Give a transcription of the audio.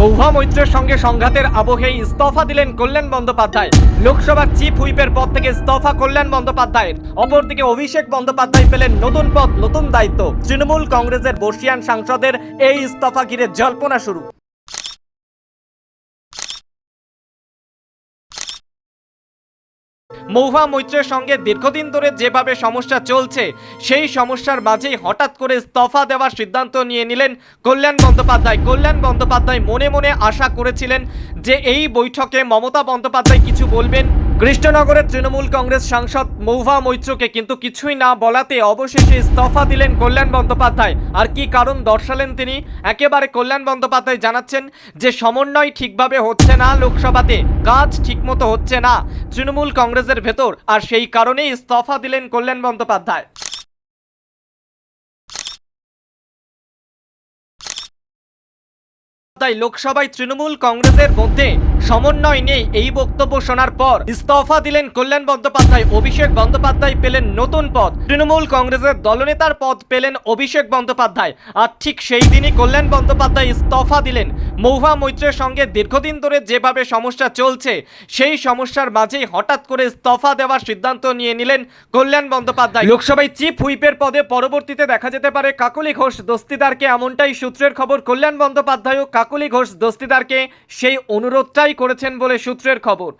মৌহা মৈত্রের সঙ্গে সংঘাতের আবহে ইস্তফা দিলেন কল্যাণ বন্দ্যোপাধ্যায়। লোকসভার চিফ হুইপের পদ থেকে ইস্তফা কল্যাণ বন্দ্যোপাধ্যায়ের। অপরদিকে অভিষেক বন্দ্যোপাধ্যায় পেলেন নতুন পদ, নতুন দায়িত্ব। তৃণমূল কংগ্রেসের বর্ষিয়ান সাংসদের এই ইস্তফা ঘিরে জল্পনা শুরু। মৌহা মৈত্রের সঙ্গে দীর্ঘদিন ধরে যেভাবে সমস্যা চলছে, সেই সমস্যার মাঝেই হঠাৎ করে ইস্তফা দেওয়ার সিদ্ধান্ত নিয়ে নিলেন কল্যাণ বন্দ্যোপাধ্যায়। কল্যাণ বন্দ্যোপাধ্যায় মনে মনে আশা করেছিলেন যে এই বৈঠকে মমতা বন্দ্যোপাধ্যায় কিছু বলবেন। কৃষ্ণনগরের তৃণমূল কংগ্রেস সাংসদ মৌভা মৈত্রকে কিন্তু কিছুই না বলাতে অবশেষে ইস্তফা দিলেন কল্যাণ বন্দ্যোপাধ্যায়। আর কি কারণ দর্শালেন তিনি? একেবারে কল্যাণ বন্দ্যোপাধ্যায় জানাচ্ছেন যে সমন্বয় ঠিকভাবে হচ্ছে না লোকসভাতে, কাজ ঠিকমতো হচ্ছে না তৃণমূল কংগ্রেসের ভেতর। আর সেই কারণেই ইস্তফা দিলেন কল্যাণ বন্দ্যোপাধ্যায়। তাই লোকসভায় তৃণমূল কংগ্রেসের মধ্যে সমন্বয় নেই এই বক্তব্য শোনার পর ইস্তফা দিলেন কল্যাণ বন্দ্যোপাধ্যায়, অভিষেক বন্দ্যোপাধ্যায় পেলেন নতুন পদ। তৃণমূল কংগ্রেসের দলনেতার পদ পেলেন অভিষেক বন্দ্যোপাধ্যায়। আর ঠিক সেই দিনই কল্যাণ বন্দ্যোপাধ্যায় ইস্তফা দিলেন। মৌহা মৈত্রের সঙ্গে দীর্ঘদিন ধরে যেভাবে সমস্যা চলছে, সেই সমস্যার মাঝেই হঠাৎ করে ইস্তফা দেওয়ার সিদ্ধান্ত নিয়ে নিলেন কল্যাণ বন্দ্যোপাধ্যায়। লোকসভায় চিফ হুইপের পদে পরবর্তীতে দেখা যেতে পারে কাকলি ঘোষ। দস্তিদারকে এমনটাই সূত্রের খবর কল্যাণ বন্দ্যোপাধ্যায়ও কাকলি ঘোষ দস্তিদারকে সেই অনুরোধটাই করেছেন বলে সূত্রের খবর।